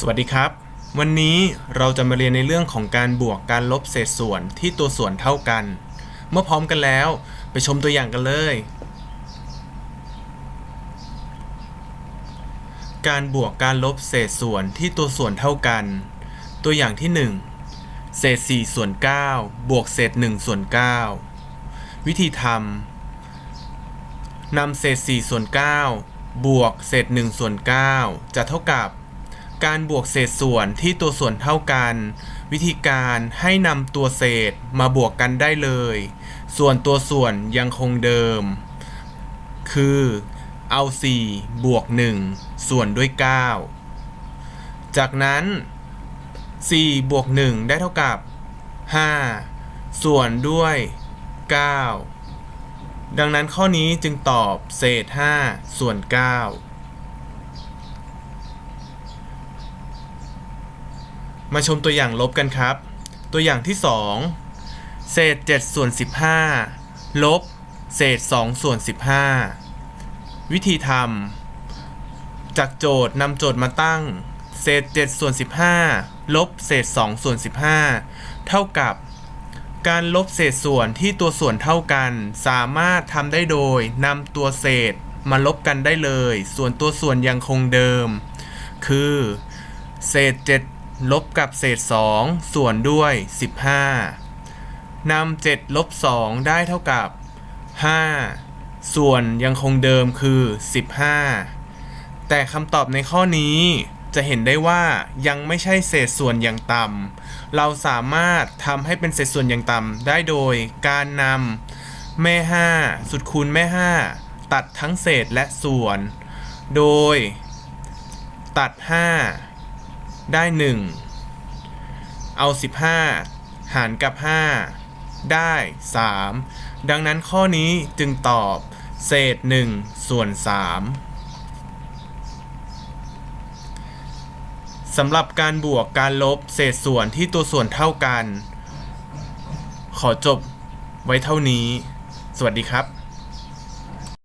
สวัสดีครับ วันนี้เราจะมาเรียนในเรื่องของการบวกการลบเศษส่วนที่ตัวส่วนเท่ากัน เมื่อพร้อมกันแล้วไปชมตัวอย่างกันเลย การบวกการลบเศษส่วนที่ตัวส่วนเท่ากัน ตัวอย่างที่ 1 เศษ4ส่วน9บวกเศษ1ส่วน9วิธีทำนำเศษ4ส่วน9บวกเศษ1ส่วน9จะเท่ากับ การบวกเศษส่วนที่ตัวส่วนเท่ากัน วิธีการให้นำตัวเศษมาบวกกันได้เลย ส่วนตัวส่วนยังคงเดิม คือเอา 4 บวก 1 ส่วนด้วย 9 จากนั้น 4 บวก 1 ได้เท่ากับ 5 ส่วนด้วย 9 ดังนั้นข้อนี้จึงตอบเศษ 5 ส่วน 9 มาชมตัวอย่างลบกันครับ ตัวอย่างที่ 2 เศษ7ส่วน15 ลบ เศษ2ส่วน15 วิธีทำจากโจทย์นำโจทย์มาตั้ง เศษ7ส่วน15 ลบ เศษ2ส่วน15 เท่ากับ การลบเศษส่วนที่ตัวส่วนเท่ากัน สามารถทำได้โดยนำตัวเศษมาลบกันได้เลย ส่วนตัวส่วนยังคงเดิม คือ เศษ7 ลบกับเศษ 2 ส่วนด้วย 15นำ7ลบ 2 ได้เท่ากับ 5 ส่วนยังคงเดิมคือ 15 แต่คำตอบในข้อนี้จะเห็นได้ว่ายังไม่ใช่เศษส่วนอย่างต่ำ เราสามารถทำให้เป็นเศษส่วนอย่างต่ำได้โดยการนำแม่ 5 สุดคูณแม่ 5 ตัดทั้งเศษและส่วน โดย ตัด 5 ได้ 1 เอา 15 หารกับ 5 ได้ 3 ดังนั้นข้อนี้จึงตอบ เศษ 1 ส่วน 3สำหรับการบวกการลบเศษส่วนที่ตัวส่วนเท่ากัน ขอจบไว้เท่านี้ สวัสดีครับ